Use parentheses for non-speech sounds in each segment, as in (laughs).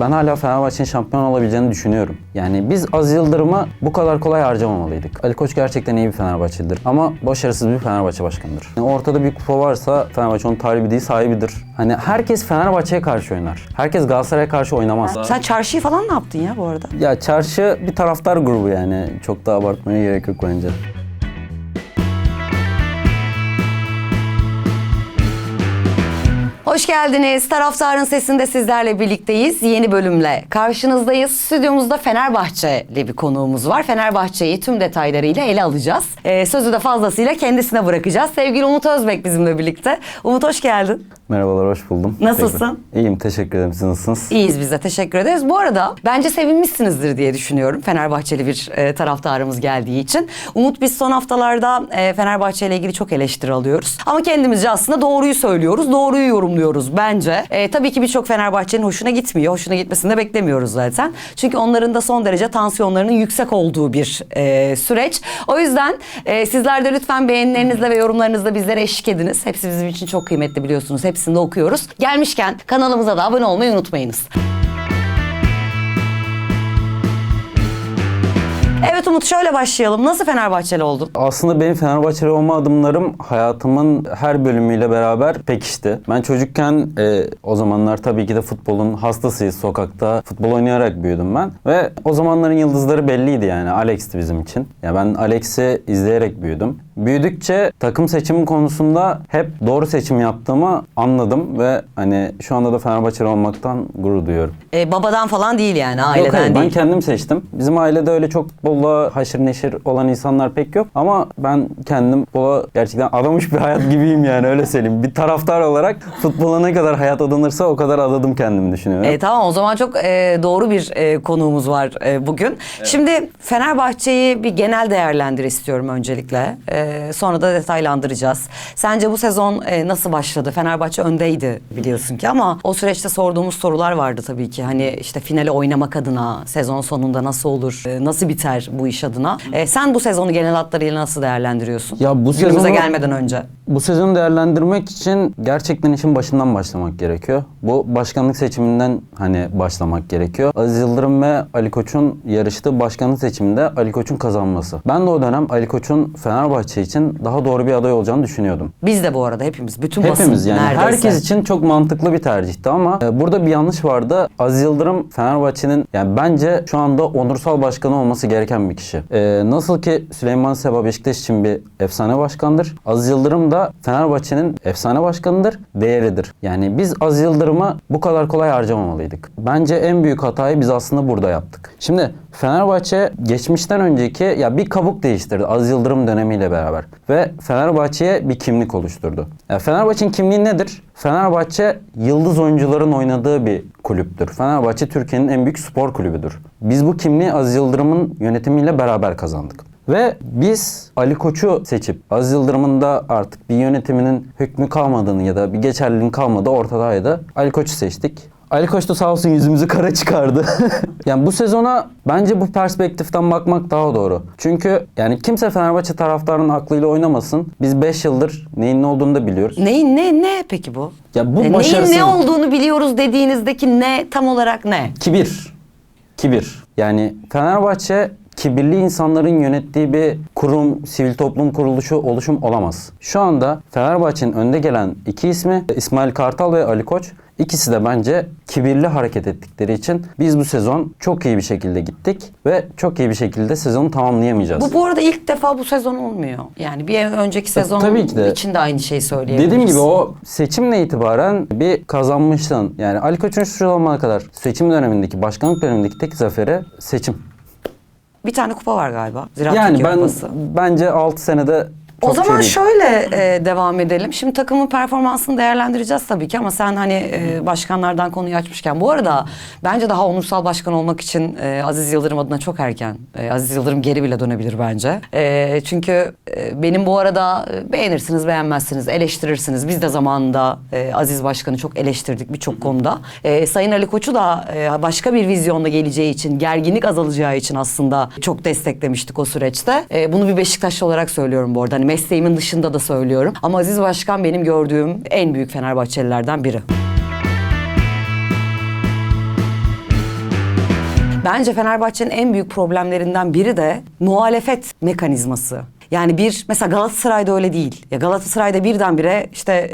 ben hala Fenerbahçe'nin şampiyon olabileceğini düşünüyorum. Yani biz Az Yıldırım'ı bu kadar kolay harcamamalıydık. Ali Koç gerçekten iyi bir Fenerbahçelidir ama başarısız bir Fenerbahçe başkanıdır. Yani ortada bir kupa varsa Fenerbahçe onun talibi değil sahibidir. Hani herkes Fenerbahçe'ye karşı oynar. Herkes Galatasaray'a karşı oynamaz. Sen çarşıyı falan ne yaptın ya bu arada? Ya çarşı bir taraftar grubu yani. Çok da abartmaya gerek yok bence. Hoş geldiniz. Taraftarın sesinde sizlerle birlikteyiz. Yeni bölümle karşınızdayız. Stüdyomuzda Fenerbahçeli bir konuğumuz var. Fenerbahçe'yi tüm detaylarıyla ele alacağız. Ee, sözü de fazlasıyla kendisine bırakacağız. Sevgili Umut Özbek bizimle birlikte. Umut hoş geldin. Merhabalar, hoş buldum. Nasılsın? Tekrar. İyiyim, teşekkür ederim. Siz nasılsınız? İyiyiz biz de teşekkür ederiz. Bu arada bence sevinmişsinizdir diye düşünüyorum. Fenerbahçeli bir e, taraftarımız geldiği için. Umut biz son haftalarda e, Fenerbahçe ile ilgili çok eleştiri alıyoruz. Ama kendimizce aslında doğruyu söylüyoruz. Doğruyu yorumluyoruz bence. E, tabii ki birçok Fenerbahçe'nin hoşuna gitmiyor. Hoşuna gitmesini de beklemiyoruz zaten. Çünkü onların da son derece tansiyonlarının yüksek olduğu bir e, süreç. O yüzden e, sizler de lütfen beğenilerinizle ve yorumlarınızla bizlere eşlik ediniz. Hepsi bizim için çok kıymetli biliyorsunuz. Hepsini de okuyoruz. Gelmişken kanalımıza da abone olmayı unutmayınız. Evet Umut şöyle başlayalım. Nasıl Fenerbahçeli oldun? Aslında benim Fenerbahçeli olma adımlarım hayatımın her bölümüyle beraber pekişti. Ben çocukken e, o zamanlar tabii ki de futbolun hastasıyız. Sokakta futbol oynayarak büyüdüm ben. Ve o zamanların yıldızları belliydi yani. Alex'ti bizim için. Ya ben Alex'i izleyerek büyüdüm. Büyüdükçe takım seçimi konusunda hep doğru seçim yaptığımı anladım ve hani şu anda da Fenerbahçeli olmaktan gurur duyuyorum. Ee, babadan falan değil yani aileden Yok hayır, ben değil. kendim seçtim. Bizim ailede öyle çok futbolla haşır neşir olan insanlar pek yok. Ama ben kendim futbola gerçekten adamış bir hayat gibiyim yani öyle söyleyeyim. Bir taraftar olarak futbola ne kadar hayat adanırsa o kadar adadım kendimi düşünüyorum. E, tamam o zaman çok e, doğru bir e, konuğumuz var e, bugün. Şimdi Fenerbahçe'yi bir genel değerlendir istiyorum öncelikle. E, sonra da detaylandıracağız. Sence bu sezon e, nasıl başladı? Fenerbahçe öndeydi biliyorsun ki ama o süreçte sorduğumuz sorular vardı tabii ki. Hani işte finale oynamak adına sezon sonunda nasıl olur? e, nasıl biter bu iş adına? E, sen bu sezonu genel hatlarıyla nasıl değerlendiriyorsun? Ya bu Günümüze sezonu- gelmeden önce. Bu sezonu değerlendirmek için gerçekten işin başından başlamak gerekiyor. Bu başkanlık seçiminden hani başlamak gerekiyor. Aziz Yıldırım ve Ali Koç'un yarıştığı başkanlık seçiminde Ali Koç'un kazanması. Ben de o dönem Ali Koç'un Fenerbahçe için daha doğru bir aday olacağını düşünüyordum. Biz de bu arada hepimiz. Bütün Hepimiz basın yani neredeyse. herkes için çok mantıklı bir tercihti ama e, burada bir yanlış vardı. Aziz Yıldırım Fenerbahçe'nin yani bence şu anda onursal başkanı olması gereken bir kişi. E, nasıl ki Süleyman Seba Beşiktaş için bir efsane başkandır. Aziz Yıldırım da Fenerbahçe'nin efsane başkanıdır, değeridir. Yani biz Aziz Yıldırım'ı bu kadar kolay harcamamalıydık. Bence en büyük hatayı biz aslında burada yaptık. Şimdi Fenerbahçe geçmişten önceki ya bir kabuk değiştirdi Aziz Yıldırım dönemiyle beraber ve Fenerbahçe'ye bir kimlik oluşturdu. Ya Fenerbahçe'nin kimliği nedir? Fenerbahçe yıldız oyuncuların oynadığı bir kulüptür. Fenerbahçe Türkiye'nin en büyük spor kulübüdür. Biz bu kimliği Aziz Yıldırım'ın yönetimiyle beraber kazandık. Ve biz Ali Koç'u seçip Aziz Yıldırım'ın da artık bir yönetiminin hükmü kalmadığını ya da bir geçerliliğin kalmadığı ortadaydı. Ali Koç'u seçtik. Ali Koç da sağ olsun yüzümüzü kara çıkardı. (laughs) yani bu sezona bence bu perspektiften bakmak daha doğru. Çünkü yani kimse Fenerbahçe taraftarının aklıyla oynamasın. Biz 5 yıldır neyin ne olduğunu da biliyoruz. Neyin ne ne peki bu? Ya bu E, neyin başarısız ne olduğunu biliyoruz dediğinizdeki ne tam olarak ne? kibir. Kibir. Yani Fenerbahçe kibirli insanların yönettiği bir kurum, sivil toplum kuruluşu, oluşum olamaz. Şu anda Fenerbahçe'nin önde gelen iki ismi İsmail Kartal ve Ali Koç. İkisi de bence kibirli hareket ettikleri için biz bu sezon çok iyi bir şekilde gittik ve çok iyi bir şekilde sezonu tamamlayamayacağız. Bu bu arada ilk defa bu sezon olmuyor. Yani bir önceki sezon tabii ki de. için de aynı şeyi söyleyebiliriz. Dediğim gibi o seçimle itibaren bir kazanmıştın. Yani Ali Koç'un şu zamana kadar seçim dönemindeki, başkanlık dönemindeki tek zaferi seçim. bir tane kupa var galiba. Ziraat Yani Türkiye ben Kupası. bence 6 senede çok O zaman değil. şöyle e, devam edelim. Şimdi takımın performansını değerlendireceğiz tabii ki ama sen hani e, başkanlardan konuyu açmışken bu arada bence daha onursal başkan olmak için e, Aziz Yıldırım adına çok erken. E, Aziz Yıldırım geri bile dönebilir bence. E, çünkü e, benim bu arada e, beğenirsiniz, beğenmezsiniz, eleştirirsiniz. Biz de zamanında e, Aziz Başkan'ı çok eleştirdik birçok konuda. E, Sayın Ali Koç'u da e, başka bir vizyonda geleceği için, gerginlik azalacağı için aslında çok desteklemiştik o süreçte. E, bunu bir Beşiktaşlı olarak söylüyorum bu arada. Hani mesleğimin dışında da söylüyorum. Ama Aziz Başkan benim gördüğüm en büyük Fenerbahçelilerden biri. Bence Fenerbahçe'nin en büyük problemlerinden biri de muhalefet mekanizması. Yani bir mesela Galatasaray'da öyle değil. Ya Galatasaray'da birdenbire işte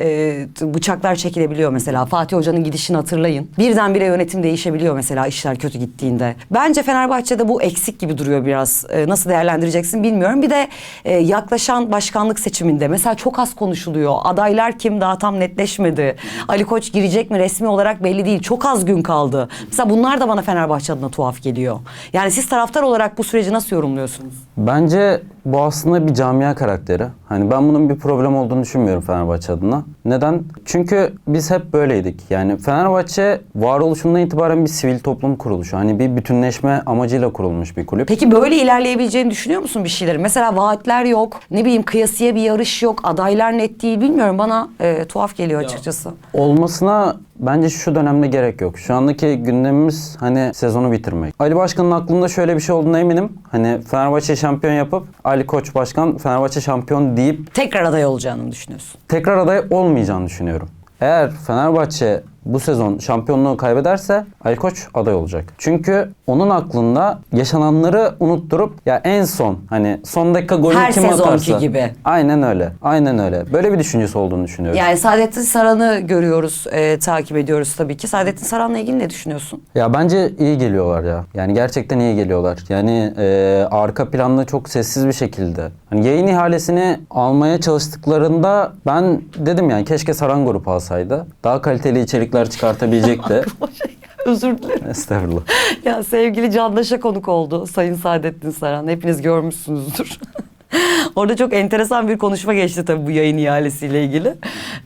e, bıçaklar çekilebiliyor mesela. Fatih Hoca'nın gidişini hatırlayın. Birdenbire yönetim değişebiliyor mesela işler kötü gittiğinde. Bence Fenerbahçe'de bu eksik gibi duruyor biraz. E, nasıl değerlendireceksin bilmiyorum. Bir de e, yaklaşan başkanlık seçiminde mesela çok az konuşuluyor. Adaylar kim daha tam netleşmedi. Ali Koç girecek mi resmi olarak belli değil. Çok az gün kaldı. Mesela bunlar da bana Fenerbahçe adına tuhaf geliyor. Yani siz taraftar olarak bu süreci nasıl yorumluyorsunuz? Bence bu aslında bir camia karakteri. Hani ben bunun bir problem olduğunu düşünmüyorum Fenerbahçe adına. Neden? Çünkü biz hep böyleydik. Yani Fenerbahçe varoluşundan itibaren bir sivil toplum kuruluşu. Hani bir bütünleşme amacıyla kurulmuş bir kulüp. Peki böyle ilerleyebileceğini düşünüyor musun bir şeyleri? Mesela vaatler yok, ne bileyim kıyasıya bir yarış yok, adaylar net değil bilmiyorum bana e, tuhaf geliyor açıkçası. Olmasına bence şu dönemde gerek yok. Şu andaki gündemimiz hani sezonu bitirmek. Ali Başkan'ın aklında şöyle bir şey olduğuna eminim. Hani Fenerbahçe şampiyon yapıp Ali Koç Başkan Fenerbahçe şampiyon deyip Tekrar aday olacağını mı düşünüyorsun? tekrar aday olmayacağını düşünüyorum. Eğer Fenerbahçe bu sezon şampiyonluğu kaybederse Ali Koç aday olacak. Çünkü onun aklında yaşananları unutturup ya en son hani son dakika golü Her kim sezonki atarsa. gibi. Aynen öyle. Aynen öyle. Böyle bir düşüncesi olduğunu düşünüyorum. Yani Saadettin Saran'ı görüyoruz, e, takip ediyoruz tabii ki. Saadettin Saran'la ilgili ne düşünüyorsun? Ya bence iyi geliyorlar ya. Yani gerçekten iyi geliyorlar. Yani e, arka planda çok sessiz bir şekilde. Hani yayın ihalesini almaya çalıştıklarında ben dedim yani keşke Saran Grup alsaydı. Daha kaliteli içerikler çıkartabilecekti. (laughs) Özür dilerim. Estağfurullah. Ya sevgili Candaş'a konuk oldu Sayın Saadettin Saran. Hepiniz görmüşsünüzdür. (laughs) (laughs) Orada çok enteresan bir konuşma geçti tabii bu yayın ihalesiyle ilgili.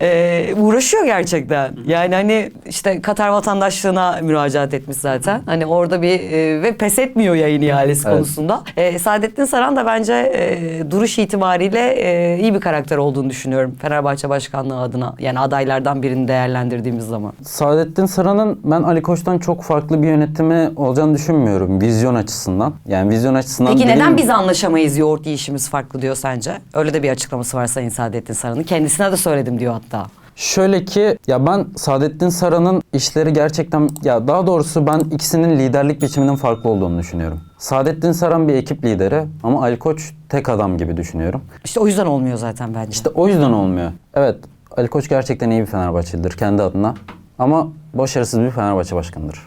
Ee, uğraşıyor gerçekten. Yani hani işte Katar vatandaşlığına müracaat etmiş zaten. Hani orada bir e, ve pes etmiyor yayın ihalesi Evet. konusunda. Ee, Saadettin Saran da bence e, duruş itibariyle e, iyi bir karakter olduğunu düşünüyorum. Fenerbahçe başkanlığı adına. Yani adaylardan birini değerlendirdiğimiz zaman. Saadettin Saran'ın ben Ali Koç'tan çok farklı bir yönetimi olacağını düşünmüyorum vizyon açısından. Yani vizyon açısından Peki neden biz anlaşamayız yoğurt yiyişimiz farklı diyor sence? Öyle de bir açıklaması var Sayın Saadettin Saran'ın. Kendisine de söyledim diyor hatta. Şöyle ki ya ben Saadettin Saran'ın işleri gerçekten ya daha doğrusu ben ikisinin liderlik biçiminin farklı olduğunu düşünüyorum. Saadettin Saran bir ekip lideri ama Ali Koç tek adam gibi düşünüyorum. İşte o yüzden olmuyor zaten bence. İşte o yüzden olmuyor. Evet Ali Koç gerçekten iyi bir Fenerbahçelidir kendi adına ama başarısız bir Fenerbahçe başkanıdır.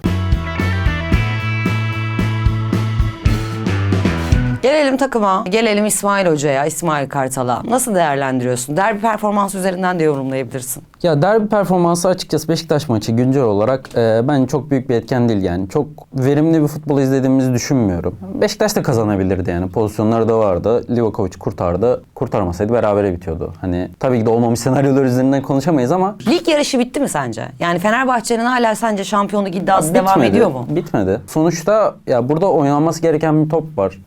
Gelelim takıma, gelelim İsmail Hoca'ya, İsmail Kartal'a. Nasıl değerlendiriyorsun? Derbi performans üzerinden de yorumlayabilirsin. Ya derbi performansı açıkçası Beşiktaş maçı güncel olarak e, ben çok büyük bir etken değil yani. Çok verimli bir futbol izlediğimizi düşünmüyorum. Beşiktaş da kazanabilirdi yani. Pozisyonları da vardı. Livakovic kurtardı. Kurtarmasaydı berabere bitiyordu. Hani tabii ki de olmamış senaryolar üzerinden konuşamayız ama Lig yarışı bitti mi sence? Yani Fenerbahçe'nin hala sence şampiyonluk iddiası Ya devam ediyor mu? Bitmedi. Sonuçta ya burada oynanması gereken bir top var.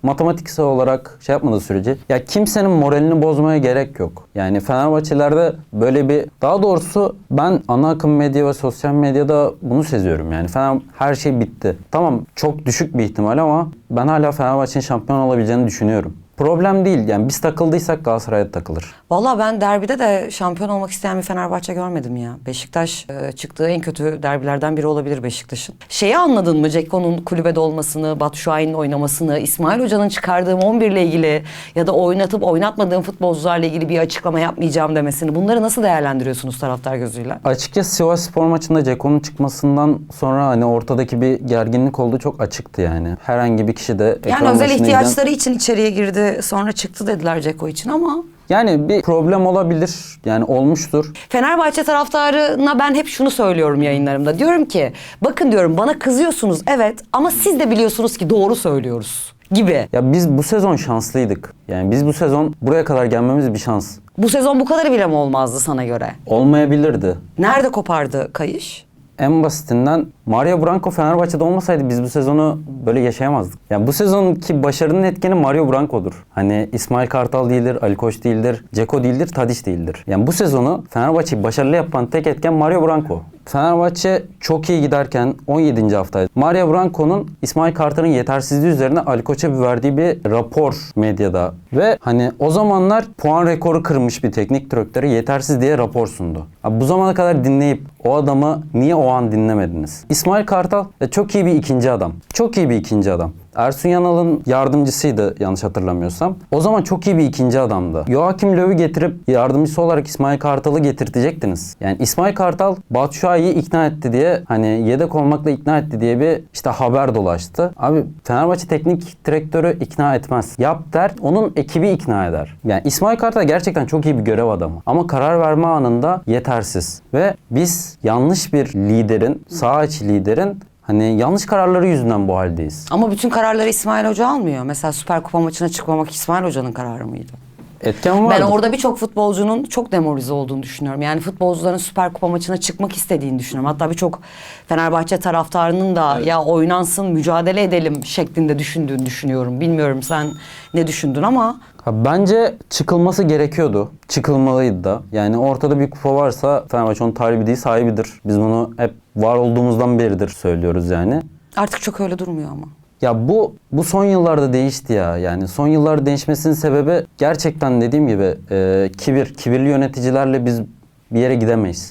Matematiksel olarak şey yapmadığı sürece ya kimsenin moralini bozmaya gerek yok. Yani Fenerbahçelerde böyle bir daha doğrusu ben ana akım medya ve sosyal medyada bunu seziyorum. Yani Fener her şey bitti. Tamam çok düşük bir ihtimal ama ben hala Fenerbahçe'nin şampiyon olabileceğini düşünüyorum. Problem değil. Yani biz takıldıysak Galatasaray'a takılır. Vallahi ben derbide de şampiyon olmak isteyen bir Fenerbahçe görmedim ya. Beşiktaş e, çıktığı en kötü derbilerden biri olabilir Beşiktaş'ın. Şeyi anladın mı? Ceko'nun kulübede olmasını, Batu Şahin'in oynamasını, İsmail Hoca'nın çıkardığım 11 ile ilgili ya da oynatıp oynatmadığım futbolcularla ilgili bir açıklama yapmayacağım demesini. Bunları nasıl değerlendiriyorsunuz taraftar gözüyle? Açıkçası Sivas Spor maçında Ceko'nun çıkmasından sonra hani ortadaki bir gerginlik olduğu çok açıktı yani. Herhangi bir kişi de Yani özel başına giden- ihtiyaçları için içeriye girdi sonra çıktı dediler Ceko için ama Yani bir problem olabilir. Yani olmuştur. Fenerbahçe taraftarına ben hep şunu söylüyorum yayınlarımda. Diyorum ki bakın diyorum bana kızıyorsunuz evet ama siz de biliyorsunuz ki doğru söylüyoruz gibi. Ya biz bu sezon şanslıydık. Yani biz bu sezon buraya kadar gelmemiz bir şans. Bu sezon bu kadarı bile mi olmazdı sana göre? Olmayabilirdi. Nerede kopardı kayış? En basitinden Mario Branco Fenerbahçe'de olmasaydı biz bu sezonu böyle yaşayamazdık. Yani bu sezonki başarının etkeni Mario Branco'dur. Hani İsmail Kartal değildir, Ali Koç değildir, Ceko değildir, Tadiç değildir. Yani bu sezonu Fenerbahçe'yi başarılı yapan tek etken Mario Branco. Fenerbahçe çok iyi giderken 17. haftaydı. Mario Branco'nun İsmail Kartal'ın yetersizliği üzerine Ali Koç'a verdiği bir rapor medyada. Ve hani o zamanlar puan rekoru kırmış bir teknik direktöre yetersiz diye rapor sundu. Abi bu zamana kadar dinleyip o adamı niye o an dinlemediniz? İsmail Kartal e, çok iyi bir ikinci adam. Çok iyi bir ikinci adam. Ersun Yanal'ın yardımcısıydı yanlış hatırlamıyorsam. O zaman çok iyi bir ikinci adamdı. Joachim Löw'ü getirip yardımcısı olarak İsmail Kartal'ı getirtecektiniz. Yani İsmail Kartal Batshuayi'yi ikna etti diye hani yedek olmakla ikna etti diye bir işte haber dolaştı. Abi Fenerbahçe teknik direktörü ikna etmez. Yap der, onun ekibi ikna eder. Yani İsmail Kartal gerçekten çok iyi bir görev adamı. Ama karar verme anında yetersiz. Ve biz yanlış bir liderin, sağ içi liderin Hani yanlış kararları yüzünden bu haldeyiz. Ama bütün kararları İsmail Hoca almıyor. Mesela Süper Kupa maçına çıkmamak İsmail Hoca'nın kararı mıydı? Etken var. Ben orada birçok futbolcunun çok demoralize olduğunu düşünüyorum. Yani futbolcuların Süper Kupa maçına çıkmak istediğini düşünüyorum. Hatta birçok Fenerbahçe taraftarının da ya oynansın, mücadele edelim şeklinde düşündüğünü düşünüyorum. Bilmiyorum sen ne düşündün ama Ha, bence çıkılması gerekiyordu. Çıkılmalıydı da. Yani ortada bir kupa varsa Fenerbahçe onun talibi değil sahibidir. Biz bunu hep var olduğumuzdan beridir söylüyoruz yani. artık çok öyle durmuyor ama. Ya bu bu son yıllarda değişti ya. Yani son yıllarda değişmesinin sebebi gerçekten dediğim gibi e, kibir. Kibirli yöneticilerle biz bir yere gidemeyiz.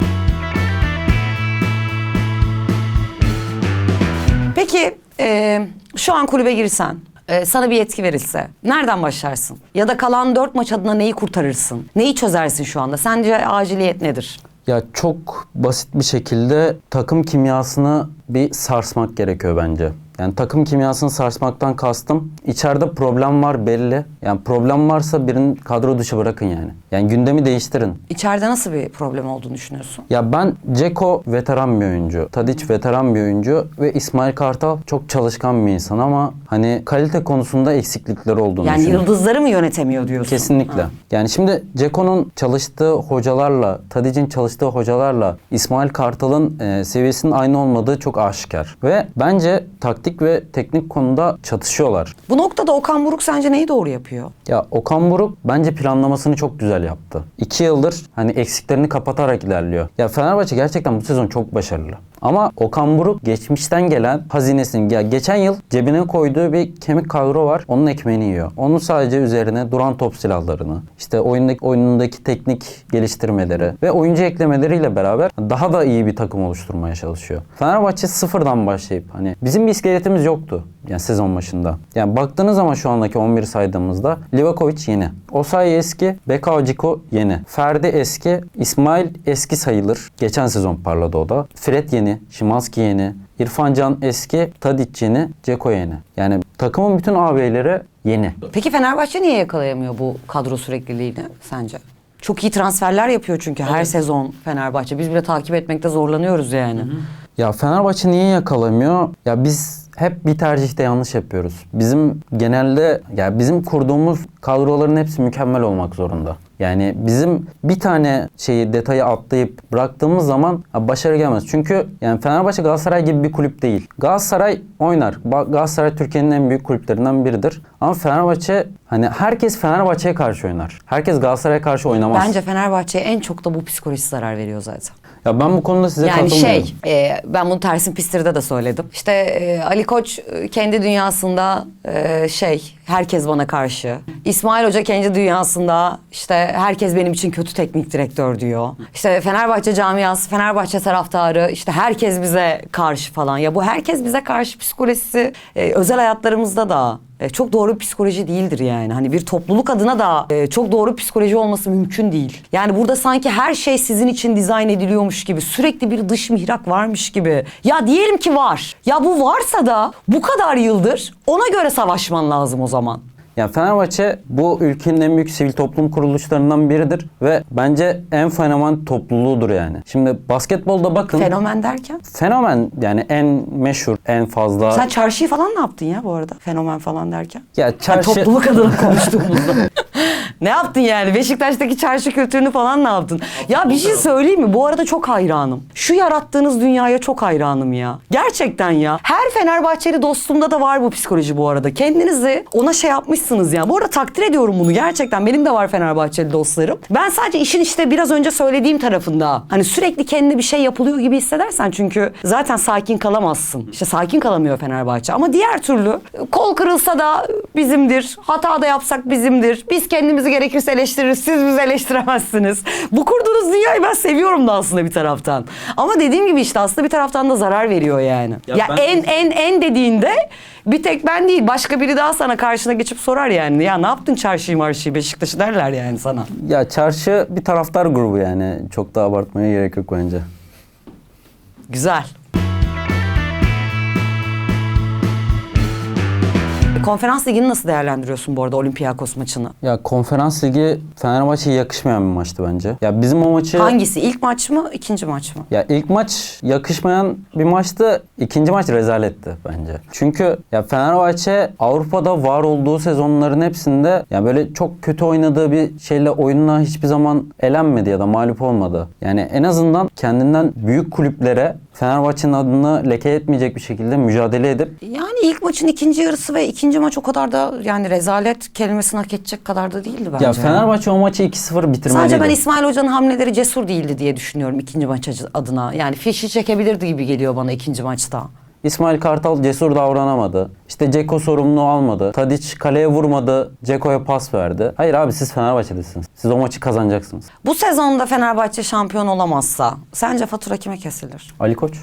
Peki e, şu an kulübe girsen, e, sana bir yetki verilse nereden başlarsın? Ya da kalan dört maç adına neyi kurtarırsın? Neyi çözersin şu anda? Sence aciliyet nedir? Ya çok basit bir şekilde takım kimyasını bir sarsmak gerekiyor bence. Yani takım kimyasını sarsmaktan kastım içeride problem var belli. Yani problem varsa birini kadro dışı bırakın yani. Yani gündemi değiştirin. İçeride nasıl bir problem olduğunu düşünüyorsun? Ya ben Ceko veteran bir oyuncu. Tadic veteran bir oyuncu ve İsmail Kartal çok çalışkan bir insan ama hani kalite konusunda eksiklikleri olduğunu Yani düşünüyorum. yıldızları mı yönetemiyor diyorsun? Kesinlikle. Yani şimdi Ceko'nun çalıştığı hocalarla, Tadic'in çalıştığı hocalarla İsmail Kartal'ın e, seviyesinin aynı olmadığı çok aşikar. Ve bence taktik ve teknik konuda çatışıyorlar. Bu noktada Okan Buruk sence neyi doğru yapıyor? Ya Okan Buruk bence planlamasını çok güzel yaptı. İki yıldır hani eksiklerini kapatarak ilerliyor. Ya Fenerbahçe gerçekten bu sezon çok başarılı. Ama Okan Buruk geçmişten gelen hazinesini, ya geçen yıl cebine koyduğu bir kemik kadro var. Onun ekmeğini yiyor. Onun sadece üzerine duran top silahlarını, işte oyundaki, oyunundaki teknik geliştirmeleri ve oyuncu eklemeleriyle beraber daha da iyi bir takım oluşturmaya çalışıyor. Fenerbahçe sıfırdan başlayıp hani bizim bir iskeletimiz yoktu yani sezon başında. Yani baktığınız zaman şu andaki 11 saydığımızda Livakovic yeni. Osayi eski, Bekao Ciko yeni. Ferdi eski, İsmail eski sayılır. Geçen sezon parladı o da. Fred yeni, Şimanski yeni. İrfan Can eski, Tadic yeni, Ceko yeni. Yani takımın bütün ağabeyleri yeni. Peki Fenerbahçe niye yakalayamıyor bu kadro sürekliliğini sence? Çok iyi transferler yapıyor çünkü her sezon Fenerbahçe. Biz bile takip etmekte zorlanıyoruz yani. Ya Fenerbahçe niye yakalamıyor? Ya biz hep bir tercihte yanlış yapıyoruz. Bizim genelde ya bizim kurduğumuz kadroların hepsi mükemmel olmak zorunda. Yani bizim bir tane şeyi detayı atlayıp bıraktığımız zaman başarı gelmez. Çünkü yani Fenerbahçe Galatasaray gibi bir kulüp değil. Galatasaray oynar. Galatasaray Türkiye'nin en büyük kulüplerinden biridir. Ama Fenerbahçe hani herkes Fenerbahçe'ye karşı oynar. Herkes Galatasaray'a karşı oynamaz. Bence Fenerbahçe'ye en çok da bu psikolojisi zarar veriyor zaten. Ya ben bu konuda size Yani katılmıyorum. şey, e, ben bunu Tersin Pistir'de de söyledim. İşte e, Ali Koç e, kendi dünyasında e, şey, herkes bana karşı. İsmail Hoca kendi dünyasında işte herkes benim için kötü teknik direktör diyor. İşte Fenerbahçe camiası, Fenerbahçe taraftarı, işte herkes bize karşı falan. Ya bu herkes bize karşı psikolojisi e, özel hayatlarımızda da e, çok doğru bir psikoloji değildir yani. Hani bir topluluk adına da e, çok doğru psikoloji olması mümkün değil. Yani burada sanki her şey sizin için dizayn ediliyormuş gibi, sürekli bir dış mihrak varmış gibi. Ya diyelim ki var. Ya bu varsa da bu kadar yıldır ona göre savaşman lazım o zaman. Yani Fenerbahçe bu ülkenin en büyük sivil toplum kuruluşlarından biridir ve bence en fenomen topluluğudur yani. Şimdi basketbolda bakın Fenomen derken? fenomen yani en meşhur, en fazla Sen çarşıyı falan ne yaptın ya bu arada? Fenomen falan derken? ya Ha, çarşı topluluk adına konuştuğumuzda. (laughs) ne yaptın yani? Beşiktaş'taki çarşı kültürünü falan ne yaptın? Ya bir şey söyleyeyim mi? Bu arada çok hayranım. Şu yarattığınız dünyaya çok hayranım ya. Gerçekten ya. Her Fenerbahçeli dostumda da var bu psikoloji bu arada. Kendinizi ona şey yapmışsınız ya. Bu arada takdir ediyorum bunu gerçekten. Benim de var Fenerbahçeli dostlarım. Ben sadece işin işte biraz önce söylediğim tarafında. Hani sürekli kendi bir şey yapılıyor gibi hissedersen çünkü zaten sakin kalamazsın. İşte sakin kalamıyor Fenerbahçe. Ama diğer türlü kol kırılsa da bizimdir. Hata da yapsak bizimdir. Biz kendimizi gerekirse eleştiririz. Siz bizi eleştiremezsiniz. Bu kurduğunuz dünyayı ben seviyorum da aslında bir taraftan. Ama dediğim gibi işte aslında bir taraftan da zarar veriyor yani. Ya, Ya ben- en en en dediğinde bir tek ben değil başka biri daha sana karşına geçip sorar yani. Ya ne yaptın çarşıyı marşıyı Beşiktaş'ı derler yani sana. Ya çarşı bir taraftar grubu yani. Çok da abartmaya gerek yok bence. Güzel. Konferans ligini nasıl değerlendiriyorsun bu arada Olympiakos maçını? Ya konferans ligi Fenerbahçe'ye yakışmayan bir maçtı bence. Ya bizim o maçı... Hangisi? İlk maç mı, ikinci maç mı? Ya ilk maç yakışmayan bir maçtı. İkinci maç rezaletti bence. Çünkü ya Fenerbahçe Avrupa'da var olduğu sezonların hepsinde ya böyle çok kötü oynadığı bir şeyle oyununa hiçbir zaman elenmedi ya da mağlup olmadı. Yani en azından kendinden büyük kulüplere Fenerbahçe'nin adını leke etmeyecek bir şekilde mücadele edip Yani ilk maçın ikinci yarısı ve ikinci maç o kadar da yani rezalet kelimesini hak edecek kadar da değildi bence. ya Fenerbahçe o maçı 2-0 bitirmeliydi. Sadece ben İsmail Hoca'nın hamleleri cesur değildi diye düşünüyorum ikinci maç adına. Yani fişi çekebilirdi gibi geliyor bana ikinci maçta. İsmail Kartal cesur davranamadı. İşte Ceko sorumluluğu almadı. Tadiç kaleye vurmadı. Ceko'ya pas verdi. Hayır abi siz Fenerbahçe'desiniz. Siz o maçı kazanacaksınız. Bu sezonda Fenerbahçe şampiyon olamazsa sence fatura kime kesilir? Ali Koç.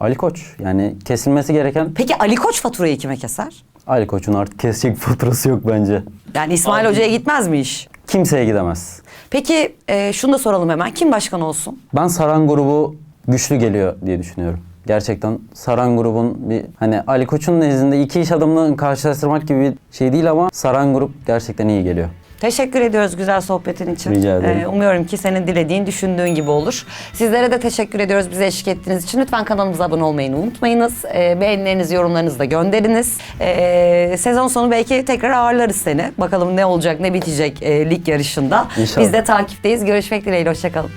Ali Koç. Yani kesilmesi gereken Peki Ali Koç faturayı kime keser? Ali Koç'un artık kesecek bir faturası yok bence. Yani İsmail Hoca'ya gitmez mi iş? Kimseye gidemez. Peki e, şunu da soralım hemen. Kim başkan olsun? Ben Saran grubu güçlü geliyor diye düşünüyorum. Gerçekten Saran grubun bir hani Ali Koç'un nezdinde iki iş adamını karşılaştırmak gibi bir şey değil ama Saran grup gerçekten iyi geliyor. Teşekkür ediyoruz güzel sohbetin için. Rica ederim. Ee, umuyorum ki senin dilediğin, düşündüğün gibi olur. Sizlere de teşekkür ediyoruz bize eşlik ettiğiniz için. Lütfen kanalımıza abone olmayı unutmayınız. Ee, beğenilerinizi, yorumlarınızı da gönderiniz. Ee, sezon sonu belki tekrar ağırlarız seni. Bakalım ne olacak, ne bitecek e, lig yarışında. İnşallah. Biz de takipteyiz. Görüşmek dileğiyle. Hoşçakalın.